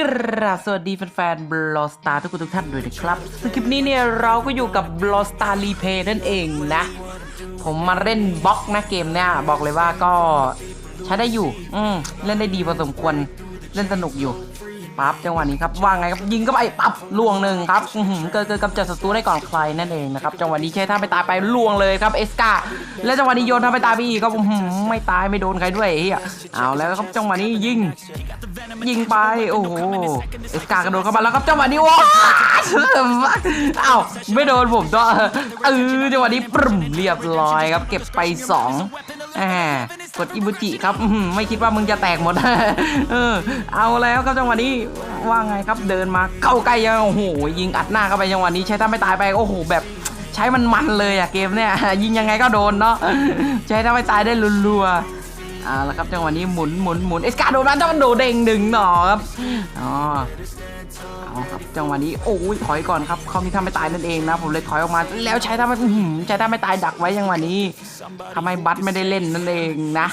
กราบสวัสดีแฟนๆบลอสตาทุกคนทุกท่านด้วยนะครับสคลิปนี้เนี่ยเราก็อยู่กับบลอสตารีเพย์นั่นเองนะ ผมมาเล่นบล็อกนะเกมเนี่ยบอกเลยว่าก็ใช้ได้อยู่ อืมเล่นได้ดีพอสมควร เล่นสนุกอยู่ ปั๊บจังหวะนี้ครับว่าไงครับยิงเข้าไปปั๊บล่วงหนึ่งครับเกิดเกิดกำจัดศัตรูได้ก่อนใครนั่นเองนะครับจังหวะนี้ใช้ท่าไปตายไปล่วงเลยครับเอสกาและจังหวะนี้โยนท่าไปตายไปอีกครับไม่ตายไม่โดนใครด้วยไอ้เฮียเอาแล้วครับจังหวะนี้ยิง ยิงไปโอ้โหเอสกากระโดดเข้ามาแล้วครับจังหวะนี้ว้าวอ้าไม่โดนผมตัวเออจังหวะนี้ปรึมเรียบร้อยครับ เก็บไปสองแหม กดอิบุจิครับไม่คิดว่ามึงจะแตกหมดเออเอาแล้วครับจังหวะนี้ว่าไงครับเดินมาเข้าใกล้ยังโอ้โหยิงอัดหน้าเข้าไปจังหวะนี้ใช้ถ้าไม่ตายไปโอ้โหแบบใช้มันมันเลยอะเกมเนี่ยยิงยังไงก็โดนเนาะใช้ถ้าไม่ตายได้รัวๆ เอาละครับจังหวะนี้หมุนหมุนหมุนเอสกาโดนันต้องโดดเด้งดึงหนอครับอ๋อเอาครับจังหวะนี้โอ้ยถอยก่อนครับเขามีท่าไม่ตายนั่นเองนะ ผมเลยถอยออกมา แล้วใช้ท่าไม่ใช้ท่าไม่ตายดักไว้จังหวะนี้ทำให้บัตไม่ได้เล่นนั่นเองนะ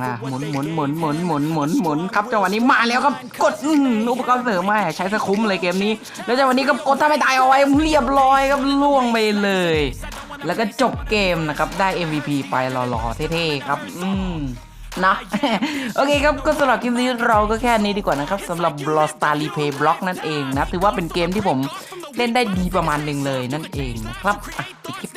อะหมุนหมุนหมุนหมุนหมุนหมุนหมุนครับจังหวะนี้มาแล้วครับกดอื้อหืออุปกรณ์เสริมมาใช้สะคุ้มเลยเกมนี้ แล้วจังหวะนี้ก็กดท่าไม่ตายเอาไว้เรียบร้อยครับล่วงไปเลย แล้วก็จบเกมนะครับได้ MVP ไปหล่อๆเท่ๆครับอืมนะโอเคครับก็สำหรับคลิปนี้เราก็แค่นี้ดีกว่านะครับสำหรับ b l o s t a r Replay Block นั่นเองนะ ถือว่าเป็นเกมที่ผมเล่นได้ดีประมาณหนึ่งเลยนั่นเองนะครับอะคลิป